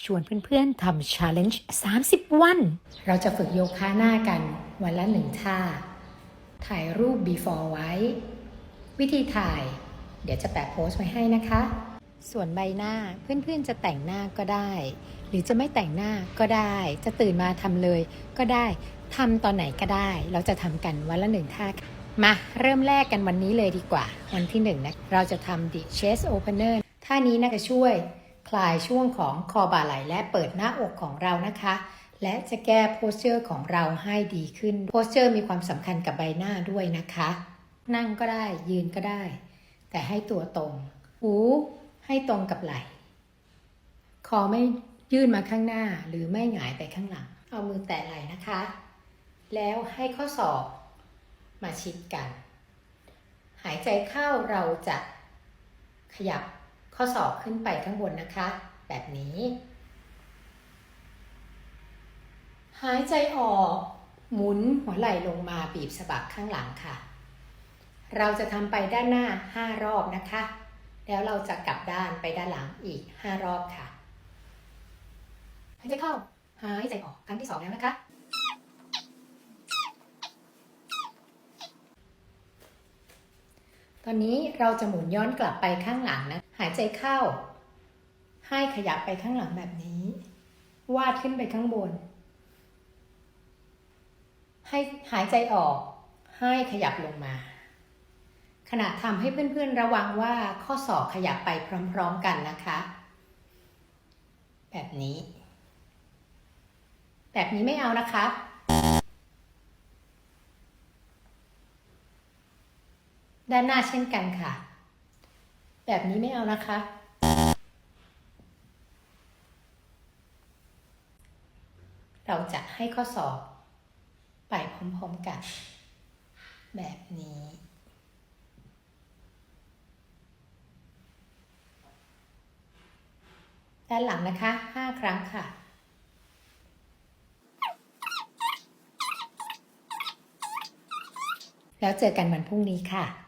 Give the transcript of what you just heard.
ชวนเพื่อนๆทำ challenge 30 วัน เราจะฝึกโยคะหน้ากันวันละหนึ่งท่า ถ่ายรูป before ไว้ วิธีถ่าย เดี๋ยวจะแปะโพสต์ไว้ให้นะคะ ส่วนใบหน้าเพื่อนๆจะแต่งหน้าก็ได้ หรือจะไม่แต่งหน้าก็ได้ จะตื่นมาทำเลยก็ได้ทำตอนไหนก็ได้ เราจะทำกันวันละหนึ่งท่ามาเริ่มแรกกันวันนี้เลยดีกว่า วันที่หนึ่งนะเราจะทำ the chest opener ท่านี้น่าจะช่วย ลายช่วงของคอบ่าไหล่และเปิดหน้าอกของเรานะคะ และจะแก้โพสเจอร์ของเราให้ดีขึ้นโพสเจอร์มีความสำคัญกับใบหน้าด้วยนะคะ นั่งก็ได้ยืนก็ได้ แต่ให้ตัวตรงหูให้ตรงกับไหล่คอไม่ยื่นมาข้างหน้าหรือไม่หงายไปข้างหลัง เอามือแตะไหล่นะคะ แล้วให้ข้อศอกมาชิดกัน หายใจเข้าเราจะขยับ ข้อศอกขึ้นไปข้างบนนะคะ แบบนี้ หายใจออกหมุนหัวไหล่ลงมาบีบสะบักข้างหลังค่ะ เราจะทำไปด้านหน้า 5 รอบนะคะ แล้วเราจะกลับด้านไปด้านหลังอีก 5 รอบค่ะ หายใจเข้า หายใจออกครั้งที่สองแล้วนะคะ ตอนนี้เราจะหมุนย้อนกลับไปข้างหลังนะ หายใจเข้า ให้ขยับไปข้างหลังแบบนี้ วาดขึ้นไปข้างบน ให้หายใจออก ให้ขยับลงมา ขณะทำให้เพื่อนๆระวังว่าข้อศอกขยับไปพร้อมๆกันนะคะ แบบนี้ แบบนี้ไม่เอานะคะ ด้านหน้าเช่นกันค่ะ แบบนี้ไม่เอานะคะ เราจะให้ข้อสอบไปพร้อมๆกัน แบบนี้ ด้านหลังนะคะ 5 ครั้งค่ะแล้วเจอกันวันพรุ่งนี้ค่ะ